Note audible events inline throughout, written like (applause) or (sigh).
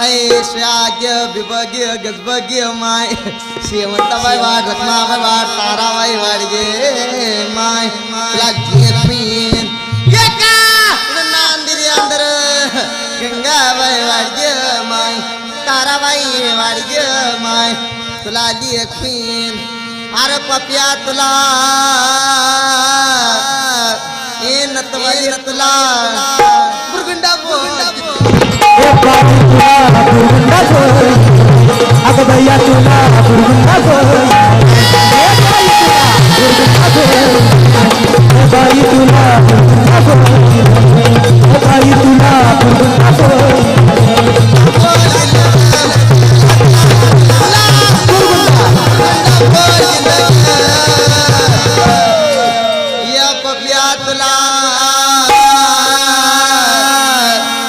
ऐशाग्य विभाग्य गजबग्य माय। शेवंताबाई वाट रत्नाबाई वाट ताराबाई वाडगे माय। लागे पीन। एका नांदिरी अंदर गंगाबाई वाडगे माय। ताराबाई वाडगे माय। तुला लिख पीन। अरे पप्या तुला। ए नतबाई तुला। अगं भैया तुला बाई तुला बाई तुला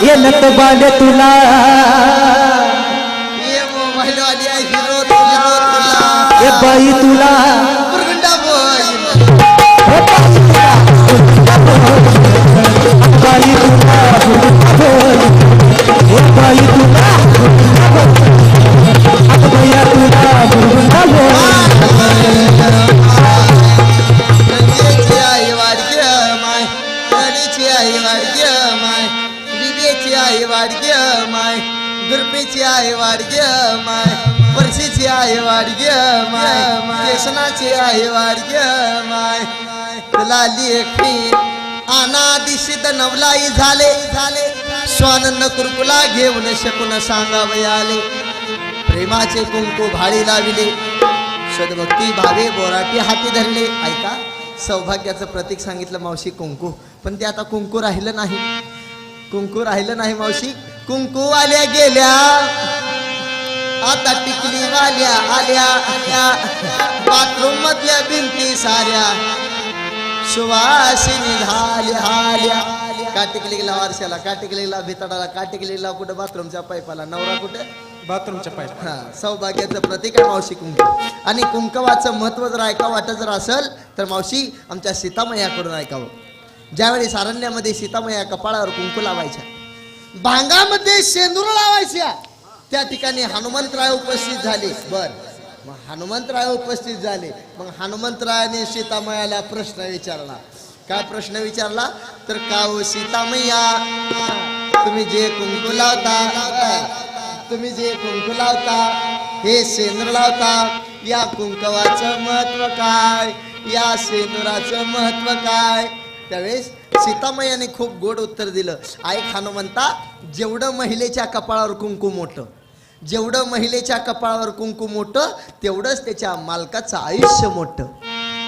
ये नत बांडे तुला तुला वाडगे माय कृष्णाची आई वाडगे माय. तुला लेखी अनादिशित नवलाई झाले. झाले स्वानंद कुरकुला घेऊन शकून सांगावे आले. प्रेमाचे कुंकू भाळी लाविले. सद्भक्ती भावे बोराटी हाती धरले. ऐका सौभाग्याचं प्रतीक सांगितलं मावशी कुंकू. पण ते आता कुंकू राहिलं नाही. कुंकू राहिलं नाही मावशी. कुंकू आल्या गेल्या. आता टिकली वाल्या आल्या आल्या. बाथरूम मधल्या भिंती साऱ्या. सुवासिनी झाल्या आल्या. का टिकलीला वारशाला? का टिकलीला भितडाला? का टिकलीला कुठं? बाथरूमच्या पाईपाला नवरा कुठं? बाथरूमच्या पाईप हा सौभाग्याचं प्रतीक आहे मावशी कुंकू. आणि कुंकवाचं महत्त्व जर ऐकावं वाटत जर असेल तर मावशी आमच्या सीतामयाकडून ऐकावं. ज्यावेळी सारण्यामध्ये सीतामया कपाळावर कुंकू लावायच्या भांगामध्ये शेंदूर लावायच्या त्या ठिकाणी हनुमंतराय उपस्थित झाले. बर. मग हनुमंतराय उपस्थित झाले. मग हनुमंतरायाने सीतामयाला प्रश्न विचारला. काय प्रश्न विचारला? तर का हो सीतामय्या तुम्ही जे कुंकू लावता तुम्ही जे कुंकू लावता हे सेंद्र लावता या कुंकवाचं महत्त्व काय? या सेंदुराचं महत्त्व काय? त्यावेळेस सीतामयाने खूप गोड उत्तर दिलं. ऐक हनुमंता जेवढं महिलेच्या कपाळावर कुंकू मोठं जेवढं महिलेच्या कपाळावर कुंकू मोठं तेवढंच त्याच्या मालकाचं आयुष्य मोठं.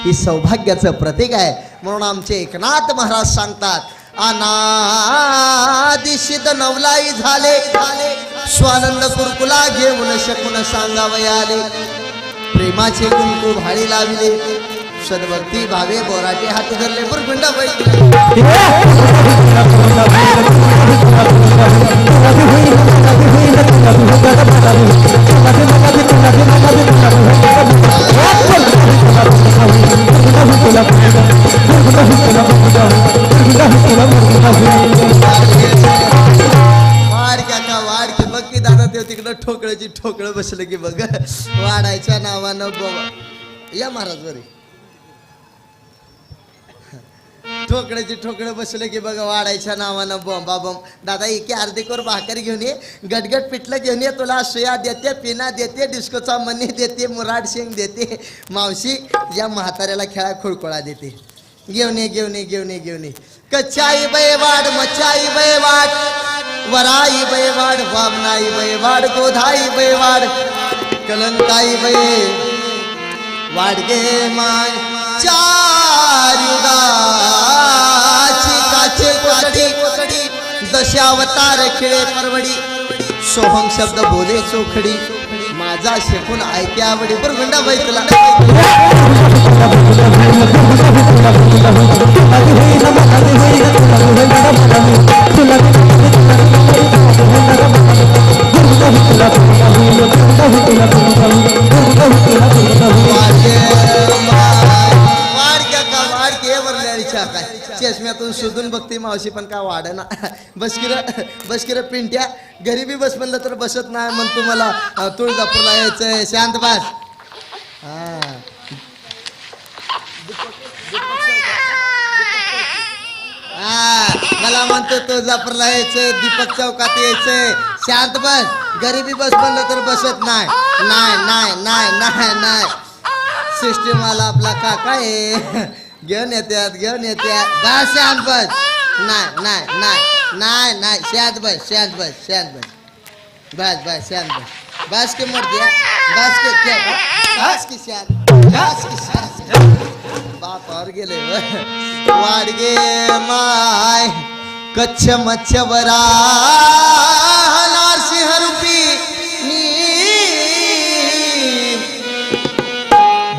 ही सौभाग्याचं प्रतीक आहे. म्हणून आमचे एकनाथ महाराज सांगतात अनादिशित नवलाई झाले झाले स्वानंद कुरकुला घेऊन शकून सांगावयाले. प्रेमाचे कुंकू भाळी लाविले. सद्भक्ती भावे बोराचे हात धरले बुरगुंडा गुंडा वाढ काका वाढ की बघ की दादा ते तिकडं ठोकळ्याची ठोकळं बसलं की बघ. वाढायच्या नावानं बाबा या महाराज बरे ठोकळ्याची ठोकडे बसले की बघा वाढायच्या नावानं बॉम्ब दादा एके अर्धी कोर भाकर घेऊन ये. गटगट पिठलं घेऊन ये. तुला सुया देते पिना देते डिस्कोचा मनी देते मुराड सिंग देते. मावशी या म्हाताऱ्याला खेळा खुळकुळा देते. घेऊन ये घेऊन ये घेऊन ये घेऊन ये. कच्चाई बैवाड मच्छाई बैवाड वराई बैवाड वामनाई बैवाड गोधाई बैवाड कलंकाई बै वाडगे माय. चार कोसडी कोकडी अवतार खिळे परवडी. सोहम शब्द बोले चोखडी. माझा शिकून ऐके आवडी. बरं गुंडा बैतला वाडगे माय विचार काय? चष्म्यातून शोधून बघते मावशी पण काय वाढ ना बसकिर बसकिर पिंट्या. घरी बी बस म्हणलं तर बसत नाही म्हणतो मला. तुळजापूरला यायचंय. शांत बस. हा. मला म्हणतो तुळजापूरला यायचंय दीपक चौकात यायचंय. शांत बस. गरीबी बस म्हणलं तर बसत नाही. नाही नाही नाही नाही नाही. सिस्टीम आला आपला काका आहे. घेऊन येतात घेऊन येतात बस शांत बस. नाही नाही नाही नाही नाही. शांत बस शांत बस शांत बस. बस बस शांत बस. बस के मर दिया बस के क्या बस की शांत. बस की शांत. बाप और गेले वाडगे माय कच्छ मच्छवरा सिंह रूपी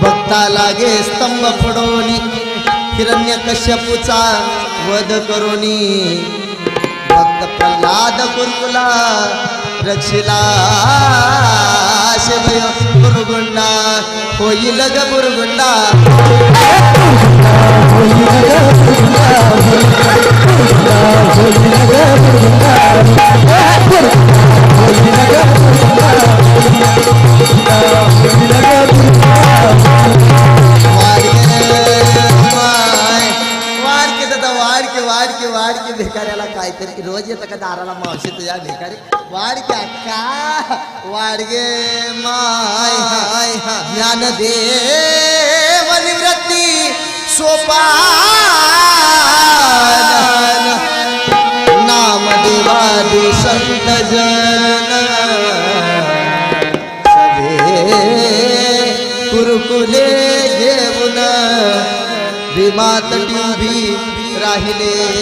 भक्ता लागे स्तंभ फोडोनी. हिरण्य कश्यपूचा वध करोनी भक्त प्रल्हाद कुरकुला रक्षिला. शिवय गुरुगुंडा होईल ग बुरगुंडा. वाढ भिकाऱ्याला रोज येतं का दाराला मावशी तुझ्या भिकारी? वाढके अक्का वाडगे माय हाय हा ज्ञानदेव निवृत्ती सोपान नामदेवादी संत जन सभे कुरकुले घेऊन भीमात राहिले.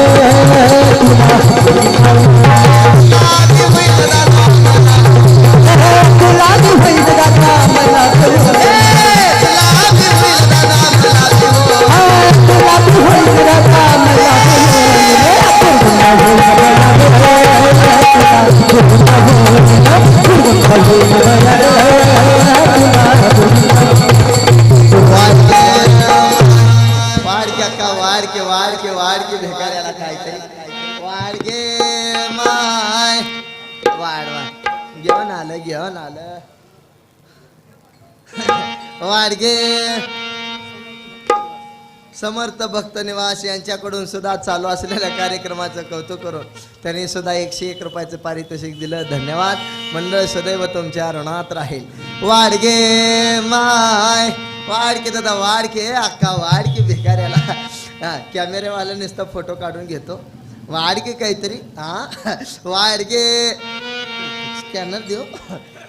घेऊन आलं घेऊन आलं. वाडगे. समर्थ भक्त निवास यांच्याकडून सुद्धा चालू असलेल्या कार्यक्रमाचं कौतुक करून त्यांनी सुद्धा एकशे एक रुपयाचं पारितोषिक दिलं. धन्यवाद. मंडळ सदैव तुमच्या ऋणात राहील. वाडगे माय. वाडके दादा वाडके अक्का वाडके भिकाऱ्याला. हा कॅमेरेवाला नुसतं फोटो काढून घेतो. वाडके काहीतरी हा. वाडगे. स्कॅनर देऊ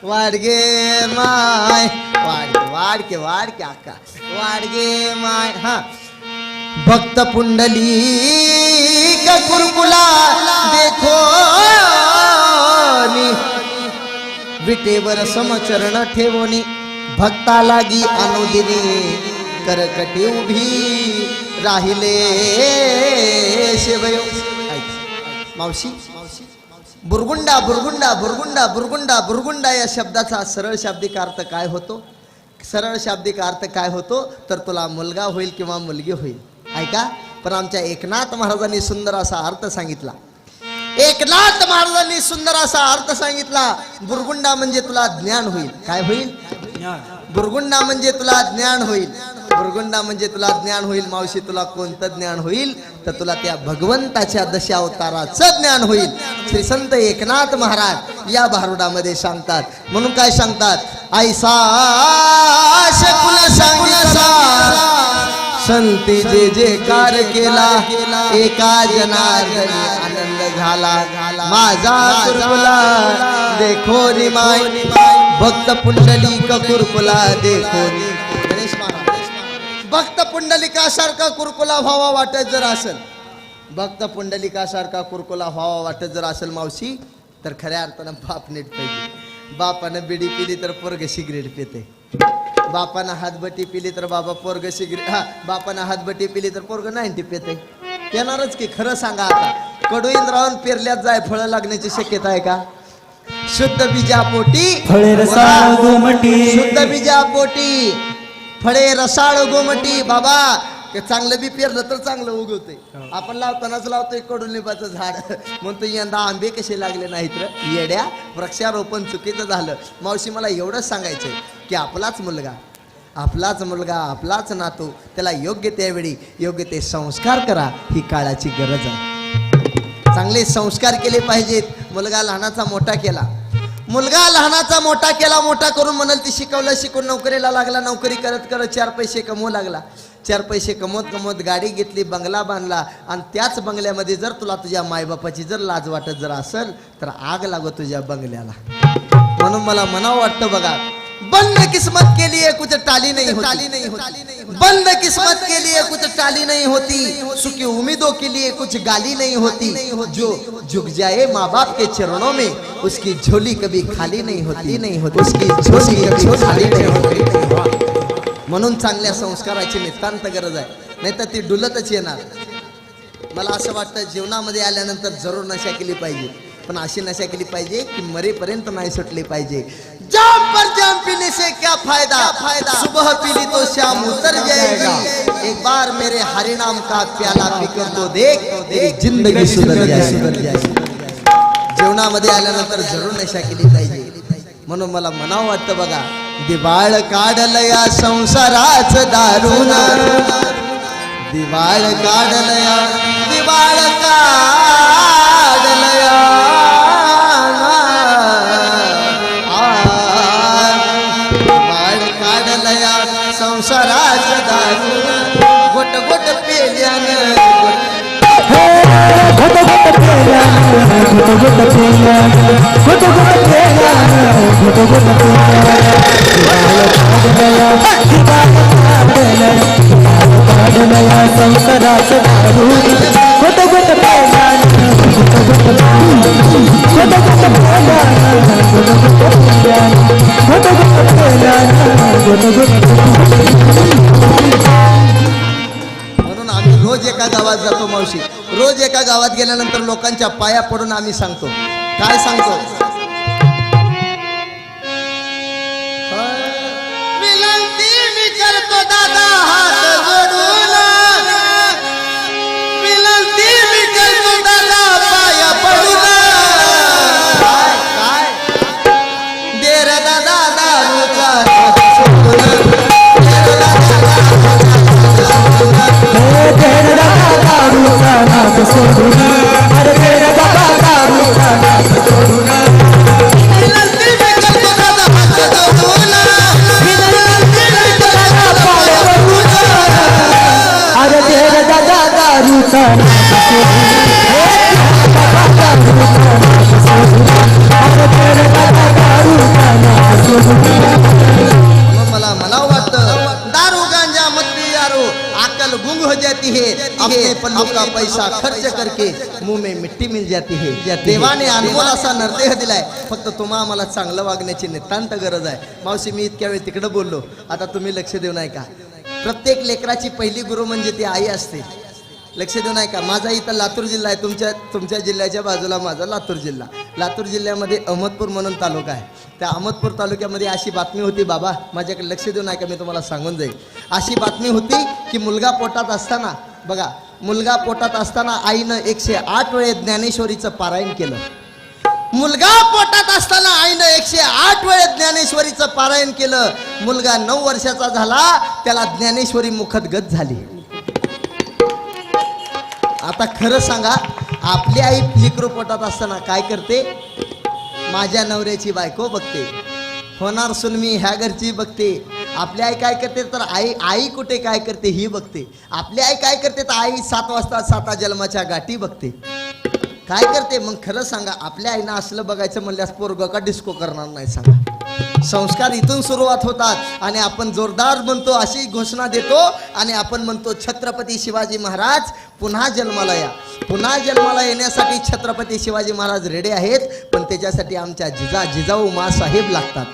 वाडगे माय वाडके वाडके वाडके अक्का वाडगे माय हा. भक्त पुंडली कुरकुला देखो विटेवर समचरण ठेवणी भक्ता लागी अनुदिनी. करकटी उभी राहिले शिवय. मावशी? बुरगुंडा बुरगुंडा बुरगुंडा बुरगुंडा बुरगुंडा या शब्दाचा सरळ शाब्दिक अर्थ काय होतो? सरळ शाब्दिक अर्थ काय होतो? तर तुला मुलगा होईल किंवा मुलगी होईल. ऐका पण आमच्या एकनाथ महाराजांनी सुंदर असा अर्थ सांगितला. एकनाथ महाराजांनी सुंदर असा अर्थ सांगितला बुरगुंडा म्हणजे तुला ज्ञान होईल. काय होईल? बुरगुंडा म्हणजे तुला ज्ञान होईल. भुरगुंडा म्हणजे तुला ज्ञान होईल मावशी तुला कोणतं ज्ञान होईल? तर तुला त्या भगवंताच्या दशावताराचं ज्ञान होईल. श्री संत एकनाथ महाराज या भारुडामध्ये सांगतात. म्हणून काय सांगतात? ऐसा शकुल संती जे जे कार केला एका जनार्दनी आनंद झाला. माझा कुरकुला देखो निमाय भक्त पुंडली कुरकुला देखो नि- भक्त पुंडलिकासारखा कुरकुला व्हावा वाटत जर असेल. भक्त पुंडलिकासारखा कुरकुला व्हावा वाटत जर असेल मावशी तर खऱ्या अर्थानं बाप नीट पाहिजे. बापानं बिडी पिली तर पोरग सिगरेट पिते. बापानं हातबटी पिली तर बाबा पोरग सिगरेट हा बापानं हातबटी पिली तर पोरग नाईन्टी पिते. येणारच की खरं सांगा आता. कडुईंद्रावून पेरल्यात जाय फळं लागण्याची शक्यता आहे का? शुद्ध बीजापोटी. फळे रसाळ गोमटी. शुद्ध बीजापोटी. फळे रसाळ गोमटी बाबा चांगलं बी पेरलं तर चांगलं उगवते आपण लावतानाच लावतोय कडुलिंबाचं झाड. (laughs) म्हणतो यंदा आंबे कसे लागले नाहीत र? येड्या वृक्षारोपण चुकीचं झालं. मावशी मला एवढंच सांगायचंय की आपलाच मुलगा आपलाच मुलगा आपलाच नातू त्याला योग्य त्यावेळी योग्य ते संस्कार करा ही काळाची गरज आहे. चांगले संस्कार केले पाहिजेत. मुलगा लहानाचा मोठा केला. मुलगा लहानाचा मोठा केला मोठा करून म्हणाल ती शिकवलं शिकून नोकरीला लागला नोकरी करत करत चार पैसे कमवू लागला. चार पैसे कमवत कमवत गाडी घेतली बंगला बांधला आणि त्याच बंगल्यामध्ये जर तुला तुझ्या मायबापाची जर लाज वाटत जर असेल तर आग लागो तुझ्या बंगल्याला. म्हणून मला म्हणावं वाटतं बघा बंद किस्मत के लिए कुछ टाली नहीं होती। टाली नहीं होती। बंद किस्मत के लिए कुछ टाली नहीं होती। सुखी उम्मीदों के लिए कुछ गाली नहीं होती। जो झुक जाए माँ बाप के चरणों में उसकी झोली कभी खाली नहीं होती। नहीं होती। उसकी झोली कभी खाली नहीं होती। म्हणून चांगल्या संस्काराची नितांत गरज आहे। नाही तर ती डुलतच येणार. मला असं वाटतं जीवनामध्ये आल्यानंतर जरूर नशा केली पाहिजे. पण अशी नशा केली पाहिजे की मरेपर्यंत नाही सुटली पाहिजे. जाम पर जाम पीने से क्या फायदा? फायदा? सुबह पीली तो शाम उतर जाएगी। एक बार मेरे हरिनाम का प्याला पीकर तो देख तेरी जिंदगी सुधर जाएगी। जेवणामध्ये आल्यानंतर जरूर नशा केली पाहिजे. म्हणून मला म्हणावं वाटतं बघा दिवाळ काढल या संसाराच दारुण. दिवाळ काढलया दिवाळ काढलया ಸಂಸದ ಸದಾರೂಪಿ ಗೊತ್ತ ಗೊತ್ತ गावात गेल्यानंतर लोकांच्या पाया पडून आम्ही सांगतो. काय सांगतो? जाती है अपने पल्लू का पैसा खर्च करके मुंह में मिट्टी मिल जाती है देवाने अनमोल असा नरदेह दिलाय. फक्त तुम्हा आम्हाला चांगलं वागण्याची नितांत गरज आहे. मावशी मी इतक्या वेळ तिकडे बोललो. आता तुम्ही लक्ष देऊ नये का प्रत्येक लेकराची पहिली गुरु म्हणजे ती आई असते. लक्ष देऊ नये का माझा इथं लातूर जिल्हा आहे. तुमच्या तुमच्या जिल्ह्याच्या बाजूला माझा लातूर जिल्हा. लातूर जिल्ह्यामध्ये अहमदपूर म्हणून तालुका आहे. त्या अहमदपूर तालुक्यामध्ये अशी बातमी होती बाबा माझ्याकडे लक्ष देऊ नये का मी तुम्हाला सांगून जाईल अशी बातमी होती की मुलगा पोटात असताना बघा मुलगा पोटात असताना आईनं एकशे आठ वेळे ज्ञानेश्वरीचं पारायण केलं. मुलगा पोटात असताना आईनं एकशे आठ वेळे ज्ञानेश्वरीचं पारायण केलं. मुलगा नऊ वर्षाचा झाला त्याला ज्ञानेश्वरी मुखदगत झाली. आता खरं सांगा आपली आई लेकरू पोटात असताना काय करते? माझ्या नवऱ्याची बायको बघते. होणार सुन मी ह्या घरची बघते. आपली आई काय करते? तर आई आई कुठे काय करते ही बघते. आपली आई काय करते? तर आई सात वाजता साता जन्माच्या गाठी बघते. काय करते? मग खरं सांगा आपल्या आईनं असलं बघायचं म्हणल्यास पोरग का डिस्को करणार नाही सांगा. संस्कार इथून सुरुवात होतात आणि आपण जोरदार म्हणतो अशी घोषणा देतो आणि आपण म्हणतो छत्रपती शिवाजी महाराज पुन्हा जन्माला या. पुन्हा जन्माला येण्यासाठी छत्रपती शिवाजी महाराज रेडे आहेत पण त्याच्यासाठी आमच्या जिजा जिजाऊ मासाहेब लागतात.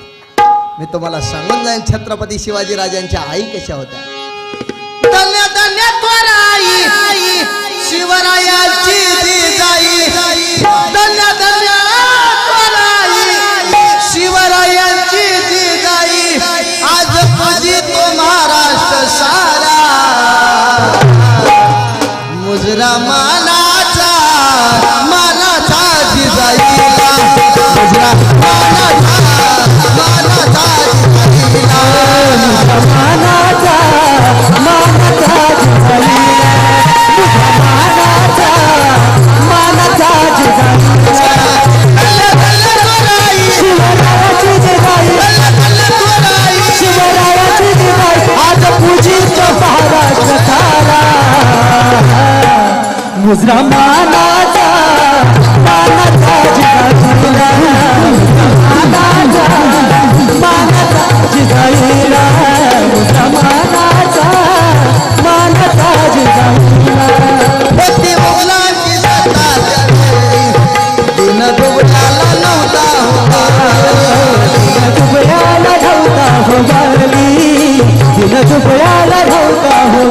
मी तुम्हाला सांगून जाईन छत्रपती शिवाजी राजांच्या आई कशा होत्या. धन्य धन्य शिवरायाची जाई. जिजाई मुजरा मानाचा मानाचा जिजाईला मानाचा मानाचा जिजाईला मुजरा मानाचा मानाचा जिजाईला होती मुलांची सत्ता दिन दुबळाला नव्हता दुबळ्याला धावता हो बारली तिन दुबळ्याला धावता हो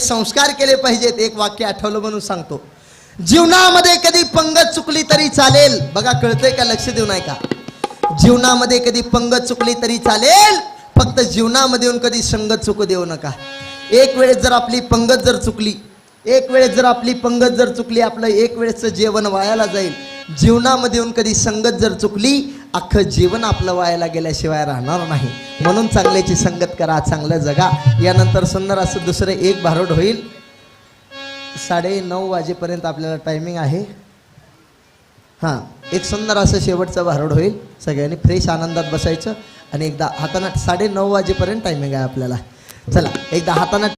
संस्कार केले पाहिजेत एक वाक्य आठवलं म्हणून सांगतो. जीवनामध्ये कधी पंगत चुकली तरी चालेल. बघा कळतंय का? लक्ष देऊ नाही का जीवनामध्ये कधी पंगत चुकली तरी चालेल. फक्त जीवनामध्ये येऊन कधी संगत चुकू देऊ नका. एक वेळेस जर आपली पंगत जर चुकली एक वेळेस जर आपली पंगत जर चुकली आपलं एक वेळेसचं जेवण वायाला जाईल. जीवनामध्ये येऊन कधी संगत जर चुकली अख्खं जीवन आपलं वायाला गेल्याशिवाय राहणार नाही. म्हणून चांगल्याची संगत करा चांगलं जगा. यानंतर सुंदर असं दुसरं एक भारूड होईल. साडे नऊ वाजेपर्यंत आपल्याला टायमिंग आहे. हां एक सुंदर असं शेवटचं भारूड होईल. सगळ्यांनी फ्रेश आनंदात बसायचं. आणि एकदा हाताना साडे नऊ वाजेपर्यंत टायमिंग आहे आपल्याला. चला एकदा हाताना